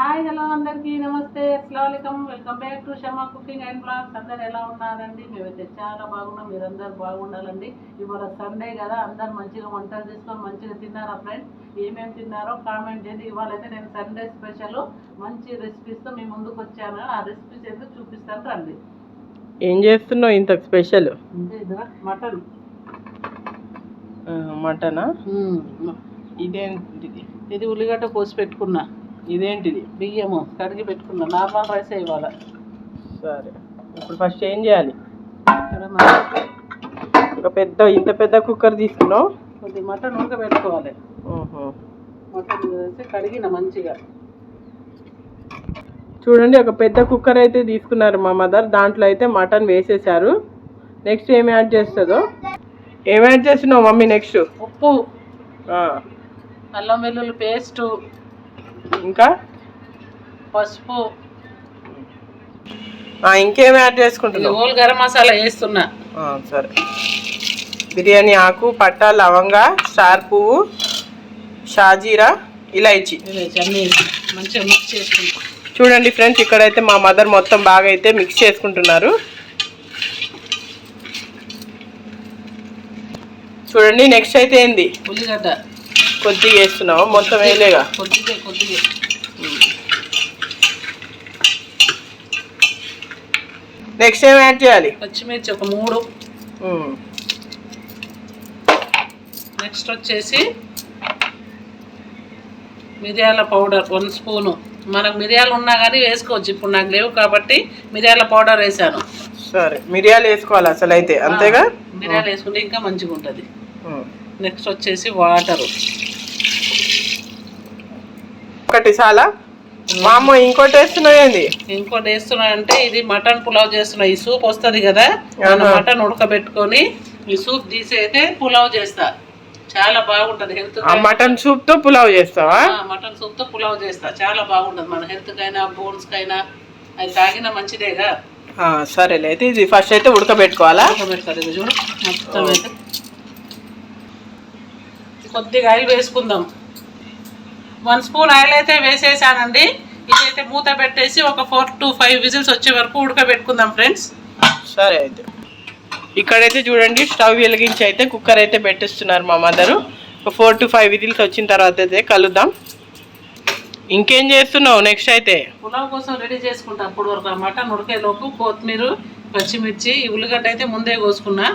Hi hello అందరికీ నమస్తే అస్సలం welcome back to Shama cooking and blogs అందరు ఎలా ఉన్నారండి? మేమైతే చాలా బాగున్నాం మీరందరూ బాగుండాలండి. ఇవాళ సండే కదా అందరు మంచిగా వంటలు చేసుకొని మంచిగా తిన్నారా ఫ్రెండ్స్ ఏమేమి తిన్నారో కామెంట్ చేయండి. ఇవాళ అయితే నేను సండే స్పెషల్ మంచి రెసిపీస్తో మీ ముందుకు వచ్చాను. ఆ రెసిపీస్ ఎందుకు చూపిస్తాను రండి. ఏం చేస్తున్నావు ఇంత స్పెషల్ మటన్. మటనా? ఇదేంటిది ఇది ఉల్లిగడ్డ కోసి పెట్టుకున్నా. ఇదేంటిది? బియ్యము కడిగి పెట్టుకున్నా నార్మల్ రైస్ ఇవాళ సరే ఇప్పుడు ఫస్ట్ ఏం చేయాలి? ఒక పెద్ద ఇంత పెద్ద కుక్కర్ తీసుకున్నావు? కొద్ది మటన్ ఉడకబెట్టుకోవాలి. మటన్ వేసి కడిగిన మంచిగా. చూడండి ఒక పెద్ద కుక్కర్ అయితే తీసుకున్నారు మా మదర్. దాంట్లో అయితే మటన్ వేసేసారు నెక్స్ట్ ఏం యాడ్ చేస్తుందో? ఏం యాడ్ చేస్తున్నావు మమ్మీ నెక్స్ట్? ఉప్పు. అల్లం వెల్లుల్లి పేస్టు. ఇంకా? పసుపు. ఇంకేం యాడ్ ఇది చేసుకుంటున్నావు హోల్ గరం మసాలా వేస్తున్నా. సరే. బిర్యానీ ఆకు పట్టా లవంగా స్టార్ పువ్వు షాజీరా ఇలాచి. ఇది అన్నీ మంచిగా మిక్స్ చేసుకుంటాం. చూడండి ఫ్రెండ్స్ ఇక్కడైతే మా మదర్ మొత్తం బాగా అయితే మిక్స్ చేసుకుంటున్నారు. చూడండి నెక్స్ట్ అయితే ఏంది? ఉల్లిగడ్డ. కొద్దిగా వేస్తున్నావు? మొత్తం వేయలేగా? కొద్దిగా కొద్దిగా. నెక్స్ట్ ఏం యాడ్ చేయాలి? పచ్చిమిర్చి ఒక మూడు. నెక్స్ట్ వచ్చేసి మిరియాల పౌడర్ వన్ స్పూను. మనకు మిరియాలు ఉన్నా కానీ వేసుకోవచ్చు. ఇప్పుడు నాకు లేవు కాబట్టి మిరియాల పౌడర్ వేసాను. సరే మిరియాలు వేసుకోవాలి అసలు అయితే అంతేగా? మిరియాలు వేసుకుంటే ఇంకా మంచిగా ఉంటుంది. నెక్స్ట్ వచ్చేసి వాటరు. ఒకటి చాలా. మామ ఇంకోటి వేస్తున్నావు ఏంది ఇంకోటి వేస్తున్నా అంటే ఇది మటన్ పులావ్ చేస్తున్నా. ఈ సూప్ వస్తుంది కదా. మటన్ ఉడకబెట్టుకొని ఈ సూప్ తీసి అయితే పులావ్ చేస్తా. చాలా బాగుంటది హెల్త్ మటన్ సూప్తో పులావ్ చేస్తావా? మటన్ సూప్తో పులావ్ చేస్తా. చాలా బాగుంటది మన హెల్త్ కైనా బోన్స్ కైనా అది తాగినా మంచిదేగా సరేలే అయితే ఇది ఫస్ట్ అయితే ఉడకబెట్టుకోవాలా? ఇది చూడు మొత్తం అయితే. కొద్దిగా ఆయిల్ వేసుకుందాం. వన్ స్పూన్ ఆయిల్ అయితే వేసేసానండి. ఇదైతే మూత పెట్టేసి ఒక ఫోర్ టు ఫైవ్ విజిల్స్ వచ్చే వరకు ఉడకబెట్టుకుందాం ఫ్రెండ్స్. సరే అయితే. ఇక్కడైతే చూడండి స్టవ్ వెలిగించి అయితే కుక్కర్ అయితే పెట్టిస్తున్నారు మా మదరు. ఒక ఫోర్ టు ఫైవ్ విజిల్స్ వచ్చిన తర్వాత అయితే కలుద్దాం. ఇంకేం చేస్తున్నావు నెక్స్ట్ అయితే? పులావ్ కోసం రెడీ చేసుకుంటా అప్పుడు వరకు ఆ మటన్ ఉడికేలోపు కొత్తిమీర పచ్చిమిర్చి ఉల్లిగడ్డ అయితే ముందే కోసుకున్నా.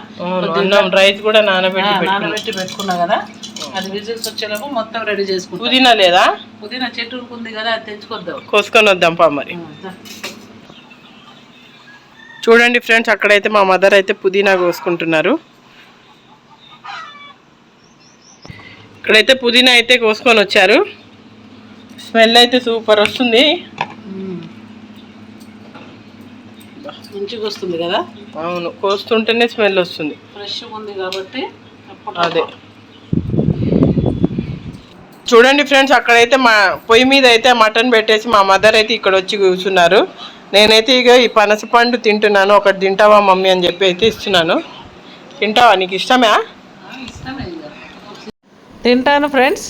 రైస్ కూడా నానబెట్టి నానబెట్టి పెట్టుకున్నా కదా. అది విజిల్స్ వచ్చేలోపు మొత్తం రెడీ చేసుకుంటా. పుదీనా లేదా? పుదీనా చెట్టు ఉంది కదా అది తెచ్చుకొద్దాం. కోసుకొని వద్దాం పా మరి. చూడండి ఫ్రెండ్స్ అక్కడైతే మా మదర్ అయితే పుదీనా కోసుకుంటున్నారు. ఇక్కడైతే పుదీనా అయితే కోసుకొని వచ్చారు. స్మెల్ అయితే సూపర్ వస్తుంది. మంచిగా వస్తుంది కదా? అవును కోస్తుంటేనే స్మెల్ వస్తుంది. ఫ్రెష్గా ఉంది కాబట్టి అదే. చూడండి ఫ్రెండ్స్ అక్కడైతే మా పొయ్యి మీద అయితే మటన్ పెట్టేసి మా మదర్ అయితే ఇక్కడ వచ్చి కూర్చున్నారు. నేనైతే ఇక ఈ పనసపండు తింటున్నాను ఒకటి తింటావా మమ్మీ అని చెప్పి అయితే ఇస్తున్నాను. తింటావా? నీకు ఇష్టమా? తింటాను ఫ్రెండ్స్.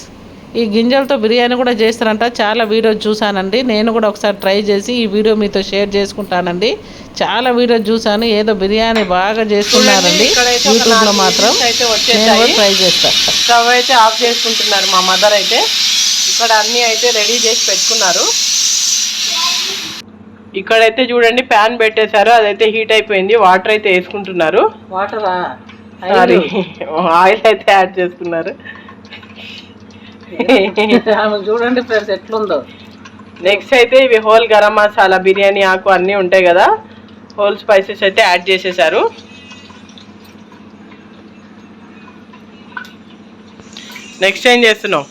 ఈ గింజలతో బిర్యానీ కూడా చేస్తారంట. చాలా వీడియోస్ చూసానండి నేను కూడా ఒకసారి ట్రై చేసి ఈ వీడియో మీతో షేర్ చేసుకుంటానండి. చాలా వీడియోస్ చూసాను ఏదో బిర్యానీ బాగా చేస్తున్నారండి. యూట్యూబ్లో మాత్రం ట్రై చేస్తా. స్టవ్ అయితే ఆఫ్ చేసుకుంటున్నారు మా మదర్ అయితే. ఇక్కడ అన్నీ అయితే రెడీ చేసి పెట్టుకున్నారు. ఇక్కడైతే చూడండి ప్యాన్ పెట్టేశారు. అదైతే హీట్ అయిపోయింది. వాటర్ అయితే వేసుకుంటున్నారు. వాటరా? సారీ ఆయిల్ అయితే యాడ్ చేస్తున్నారు ఆమె చూడండి ఫ్రెండ్స్ ఎట్లుందో. నెక్స్ట్ అయితే ఇవి హోల్ గరం మసాలా బిర్యానీ ఆకు అన్నీ ఉంటాయి కదా. హోల్ స్పైసెస్ అయితే యాడ్ చేసేసారు. నెక్స్ట్ ఏం చేస్తున్నావు?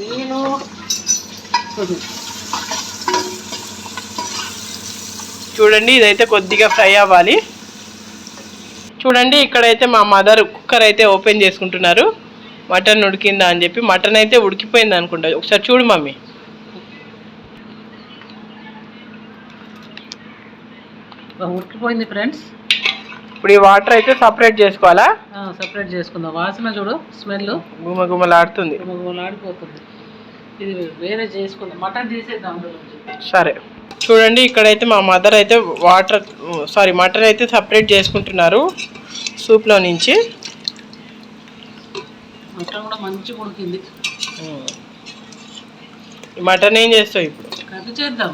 నేను చూడండి ఇదైతే కొద్దిగా ఫ్రై అవ్వాలి. చూడండి ఇక్కడైతే మా మదర్ కుక్కర్ అయితే ఓపెన్ చేసుకుంటున్నారు. మటన్ ఉడికిందా అని చెప్పి మటన్ అయితే ఉడికిపోయింది అనుకుంటా. ఒకసారి చూడు మమ్మీ. ఉడికిపోయింది ఫ్రెండ్స్. ఇప్పుడు ఈ వాటర్ అయితే సపరేట్ చేసుకోవాలా? సపరేట్ చేసుకుందాం. వాసన చూడు స్మెల్. గుమ గుమలాడుతుంది ఆడిపోతుంది ఇది వేరే చేసుకుందాం. మటన్ తీసేద్దాం. సరే. చూడండి ఇక్కడైతే మా మదర్ అయితే వాటర్ సారీ మటన్ అయితే సపరేట్ చేసుకుంటున్నారు సూప్లో నుంచి. మటన్ కూడా మంచిగా ఉడికింది. ఈ మటన్ ఏం చేస్తావు ఇప్పుడు? కర్రీ చేద్దాం.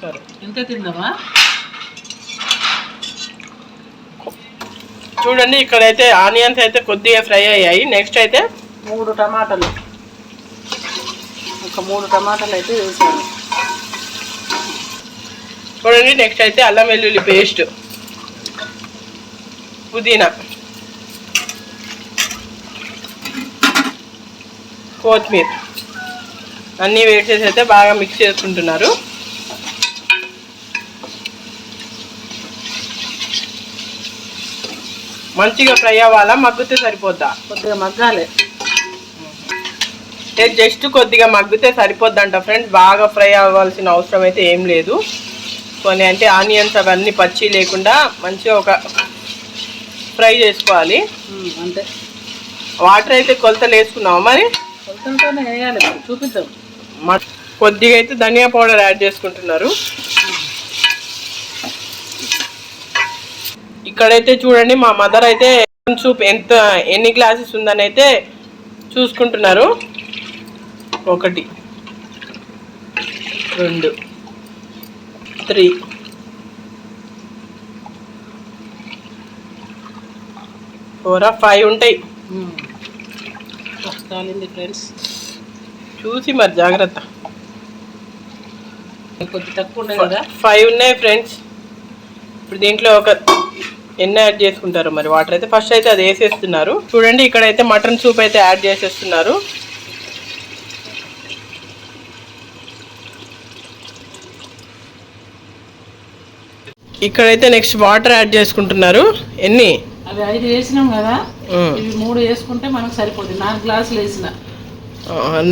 సరే. ఇంత తిందామా? చూడండి ఇక్కడైతే ఆనియన్స్ అయితే కొద్దిగా ఫ్రై అయ్యాయి. నెక్స్ట్ అయితే మూడు టమాటాలు. ఒక మూడు టమాటాలు అయితే వేసాను. చూడండి నెక్స్ట్ అయితే అల్లం వెల్లుల్లి పేస్ట్ పుదీనా. కొత్తిమీర. అన్నీ వేసేసి అయితే బాగా మిక్స్ చేసుకుంటున్నారు. మంచిగా ఫ్రై అవ్వాలా? మగ్గితే సరిపోద్దా? కొద్దిగా మగ్గాలి. అంటే జస్ట్ కొద్దిగా మగ్గితే సరిపోద్దంట ఫ్రెండ్స్ బాగా ఫ్రై అవ్వాల్సిన అవసరం అయితే ఏం లేదు. కొన్ని అంటే ఆనియన్స్ అవన్నీ పచ్చి లేకుండా మంచిగా ఒక ఫ్రై చేసుకోవాలి. అంతే. వాటర్ అయితే కొలతలు వేసుకున్నావు మరి? కొలతలతోనే వేయాలి ఇప్పుడు. చూపిద్దాం కొద్దిగా అయితే ధనియా పౌడర్ యాడ్ చేసుకుంటున్నారు. ఇక్కడైతే చూడండి మా మదర్ అయితే సూప్ ఎంత ఎన్ని గ్లాసెస్ ఉందని అయితే చూసుకుంటున్నారు. ఒకటి రెండు. త్రీ ఫోర్ ఫైవ్ ఉంటాయి. ఉమ్. కాలింది ఫ్రెండ్స్ చూసి మరి జాగ్రత్త. కొద్ది తక్కువ ఉన్నాయి కదా? ఫైవ్ ఉన్నాయి ఫ్రెండ్స్ ఇప్పుడు దీంట్లో ఒక ఎన్ని యాడ్ చేసుకుంటారు మరి? వాటర్ అయితే ఫస్ట్ అయితే అది వేసేస్తున్నారు. చూడండి ఇక్కడైతే మటన్ సూప్ అయితే యాడ్ చేసేస్తున్నారు. ఇక్కడైతే నెక్స్ట్ వాటర్ యాడ్ చేసుకుంటున్నారు. ఎన్ని? అవి ఐదు వేసినాం కదా. ఇవి మూడు వేసుకుంటే మనకు సరిపోతుంది. నాలుగు గ్లాసులు వేసిన.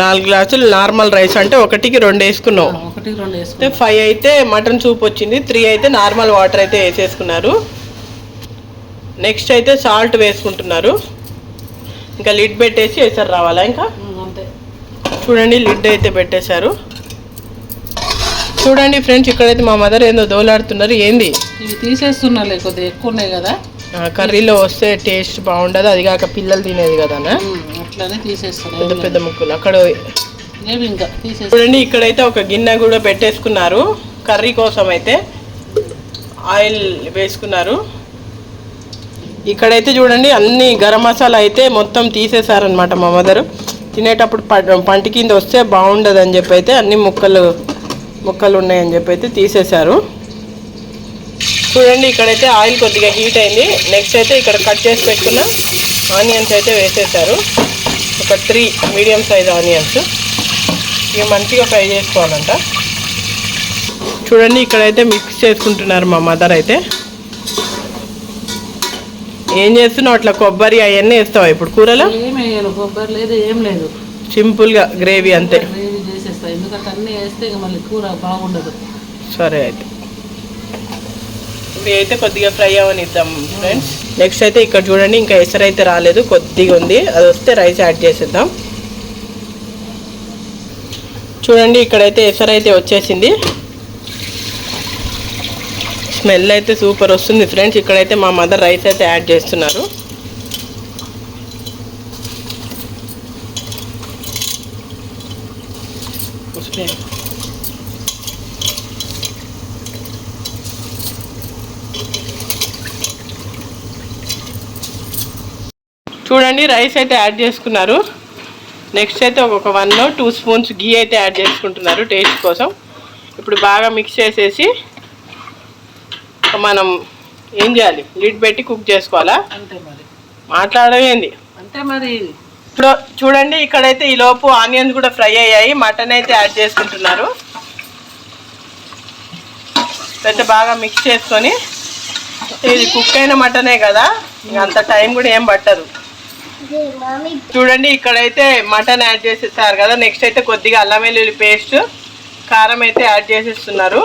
నాలుగు గ్లాసులు నార్మల్ రైస్ అంటే ఒకటికి రెండు వేసుకున్నావు ఒకటి రెండు వేసుకుంటాం ఫైవ్ అయితే మటన్ సూప్ వచ్చింది త్రీ అయితే నార్మల్ వాటర్ అయితే వేసేసుకున్నారు. నెక్స్ట్ అయితే సాల్ట్ వేసుకుంటున్నారు. ఇంకా లిడ్ పెట్టేసి వేసారు రావాలా ఇంకా? చూడండి లిడ్ అయితే పెట్టేశారు. చూడండి ఫ్రెండ్స్ ఇక్కడైతే మా మదర్ ఏందో దోలాడుతున్నారు. ఏంది? ఇవి తీసేస్తున్నాలే కొద్దిగా ఎక్కువ ఉన్నాయి కదా కర్రీలో వస్తే టేస్ట్ బాగుండదు అది కాక పిల్లలు తినేది కదా అట్లానే తీసేస్తున్నాయి పెద్ద పెద్ద ముక్కలు అక్కడ ఇంకా చూడండి ఇక్కడైతే ఒక గిన్నె కూడా పెట్టేసుకున్నారు. కర్రీ కోసం అయితే ఆయిల్ వేసుకున్నారు. ఇక్కడైతే చూడండి అన్ని గరం మసాలా అయితే మొత్తం తీసేశారనమాట మా మదర్. తినేటప్పుడు పంటి కింద వస్తే బాగుండదు అని చెప్పి అయితే అన్ని ముక్కలు ముక్కలు ఉన్నాయని చెప్పి అయితే తీసేశారు. చూడండి ఇక్కడైతే ఆయిల్ కొద్దిగా హీట్ అయింది. నెక్స్ట్ అయితే ఇక్కడ కట్ చేసి పెట్టుకున్న ఆనియన్స్ అయితే వేసేసారు ఒక త్రీ మీడియం సైజ్ ఆనియన్స్. ఇక మంచిగా ఫ్రై చేసుకోవాలంట. చూడండి ఇక్కడైతే మిక్స్ చేసుకుంటున్నారు మా మదర్ అయితే. ఏం చేస్తున్నావు? అట్లా కొబ్బరి అవన్నీ వేస్తావా ఇప్పుడు కూరలో? ఏం కొబ్బరి లేదు ఏం లేదు. సింపుల్గా గ్రేవీ అంతే. గ్రేవీ చేసేస్తా. ఎందుకంటే అన్నీ వేస్తే ఇక మళ్ళీ కూర బాగుండదు. సరే అయితే. ఇవి అయితే కొద్దిగా ఫ్రై అవనిద్దాం ఫ్రెండ్స్. నెక్స్ట్ అయితే ఇక్కడ చూడండి ఇంకా ఎసరు అయితే రాలేదు కొద్దిగా ఉంది. అది వస్తే రైస్ యాడ్ చేసేద్దాం. చూడండి ఇక్కడైతే ఎసరు అయితే వచ్చేసింది. స్మెల్ అయితే సూపర్ వస్తుంది ఫ్రెండ్స్. ఇక్కడైతే మా మదర్ రైస్ అయితే యాడ్ చేస్తున్నారు. చూడండి రైస్ అయితే యాడ్ చేసుకున్నారు. నెక్స్ట్ అయితే ఒక వన్ టూ స్పూన్స్ గీ అయితే యాడ్ చేసుకుంటున్నారు టేస్ట్ కోసం. ఇప్పుడు బాగా మిక్స్ చేసేసి మనం ఏం చేయాలి? లిడ్ పెట్టి కుక్ చేసుకోవాలా? అంతే మరి. మాట్లాడవేంది? అంతే మరి. ఇప్పుడు చూడండి ఇక్కడైతే ఈ లోపు ఆనియన్స్ కూడా ఫ్రై అయ్యాయి. మటన్ అయితే యాడ్ చేసుకుంటున్నారు. అయితే బాగా మిక్స్ చేసుకొని. ఇది కుక్ అయిన మటనే కదా. ఇంక అంత టైం కూడా ఏం పట్టదు. చూడండి ఇక్కడైతే మటన్ యాడ్ చేసేసారు కదా. నెక్స్ట్ అయితే కొద్దిగా అల్లం వెల్లుల్లి పేస్ట్ కారం అయితే యాడ్ చేసేస్తున్నారు.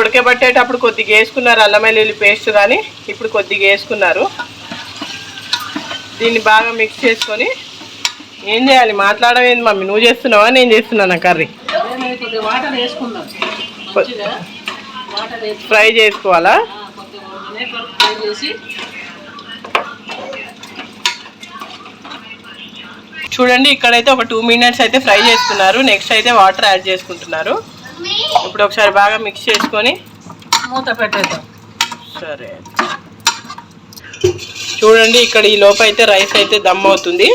ఉడకబట్టేటప్పుడు కొద్దిగా వేసుకున్నారు అల్లం వెల్లుల్లి పేస్ట్ కానీ ఇప్పుడు కొద్దిగా వేసుకున్నారు. దీన్ని బాగా మిక్స్ చేసుకొని ఏం చేయాలి? మాట్లాడవేంది మమ్మీ? నువ్వు చేస్తున్నావా? నేను చేస్తున్నానా కర్రీ? వాటర్ వేసుకుందాం. ఫ్రై చేసుకోవాలా? ఫ్రై చేసి చూడండి ఇక్కడైతే ఒక టూ మినిట్స్ అయితే ఫ్రై చేసుకున్నారు నెక్స్ట్ అయితే వాటర్ యాడ్ చేసుకుంటున్నారు. ఇప్పుడు ఒకసారి బాగా మిక్స్ చేసుకొని మూత పెట్టేద్దాం. సరే. చూడండి ఇక్కడ ఈ లోపు అయితే రైస్ అయితే దమ్ అవుతుంది.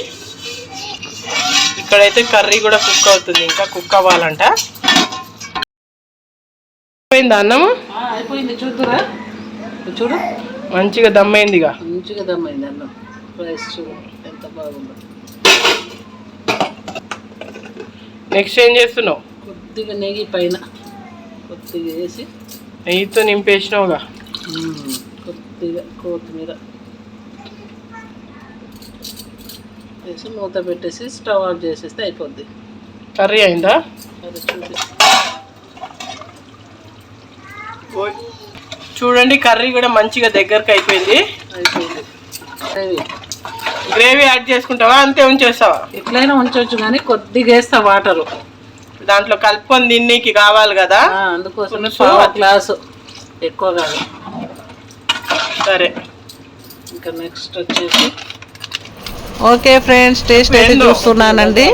ఇక్కడైతే కర్రీ కూడా కుక్ అవుతుంది ఇంకా కుక్ అవ్వాలంట. అయిపోయిందా అన్నము? అయిపోయింది చూద్దురా. చూడు. మంచిగా దమ్ అయిందిగా మంచిగా దమ్మైంది అన్నం. రైస్ చూడు ఎంత బాగుందో. నెక్స్ట్ ఏం చేస్తున్నావు? కొద్దిగా నెయ్యి పైన. కొద్దిగా వేసి నెయ్యితో నింపేసినావుగా. కొద్దిగా కొత్తిమీర. వేసి మూత పెట్టేసి స్టవ్ ఆఫ్ చేసేస్తే అయిపోద్ది. కర్రీ అయిందా? అది చూసి చూడండి కర్రీ కూడా మంచిగా దగ్గరకు అయిపోయింది. అయిపోయింది. గ్రేవీ. గ్రేవీ యాడ్ చేసుకుంటావా? అంతే ఉంచేస్తావా? ఎట్లయినా ఉంచవచ్చు కానీ కొద్దిగా వేస్తా వాటరు. దాంట్లో కలుపుకొని తిన్నీకి కావాలి కదా? అందుకోసమే పావు గ్లాసు. ఎక్కువ కాదు. సరే. ఇంకా నెక్స్ట్ వచ్చేసి ఓకే ఫ్రెండ్స్ టేస్ట్ అయితే? చూస్తున్నానండి.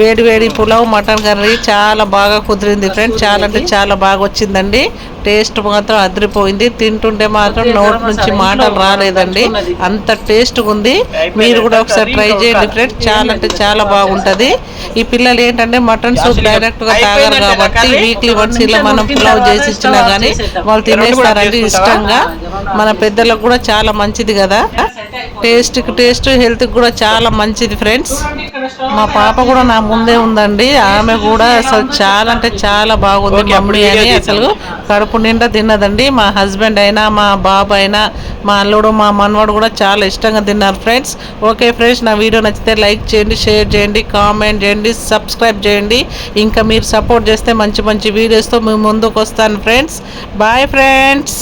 వేడి వేడి పులావ్ మటన్ కర్రీ చాలా బాగా కుదిరింది ఫ్రెండ్స్. చాలా అంటే చాలా బాగా వచ్చిందండి. టేస్ట్ మాత్రం అదిరిపోయింది. తింటుంటే మాత్రం నోటి నుంచి మాటలు రాలేదండి. అంత టేస్ట్ ఉంది. మీరు కూడా ఒకసారి ట్రై చేయండి ఫ్రెండ్స్. చాలా అంటే చాలా బాగుంటది. ఈ పిల్లలు ఏంటంటే మటన్ సూప్ డైరెక్ట్గా తాగారు కాబట్టి వీక్లీ వన్స్ ఇలా మనం పులావ్ చేసి ఇచ్చినా గానీ వాళ్ళు తినేస్తారండి ఇష్టంగా. మన పెద్దలకు కూడా చాలా మంచిది కదా. టేస్ట్కి టేస్ట్ హెల్త్ కూడా చాలా మంచిది ఫ్రెండ్స్ మా పాప కూడా నా ముందే ఉందండి. ఆమె కూడా అసలు చాలా అంటే చాలా బాగుంది మమ్మీ అని అసలు కడుపు నిండా తిన్నదండి. మా హస్బెండ్ అయినా మా బాబు అయినా మా అల్లుడు మా మనవాడు కూడా చాలా ఇష్టంగా తిన్నారు ఫ్రెండ్స్ ఓకే ఫ్రెండ్స్ నా వీడియో నచ్చితే లైక్ చేయండి షేర్ చేయండి కామెంట్ చేయండి సబ్స్క్రైబ్ చేయండి. ఇంకా మీరు సపోర్ట్ చేస్తే మంచి మంచి వీడియోస్తో మేము ముందుకు వస్తాను ఫ్రెండ్స్ బాయ్ ఫ్రెండ్స్.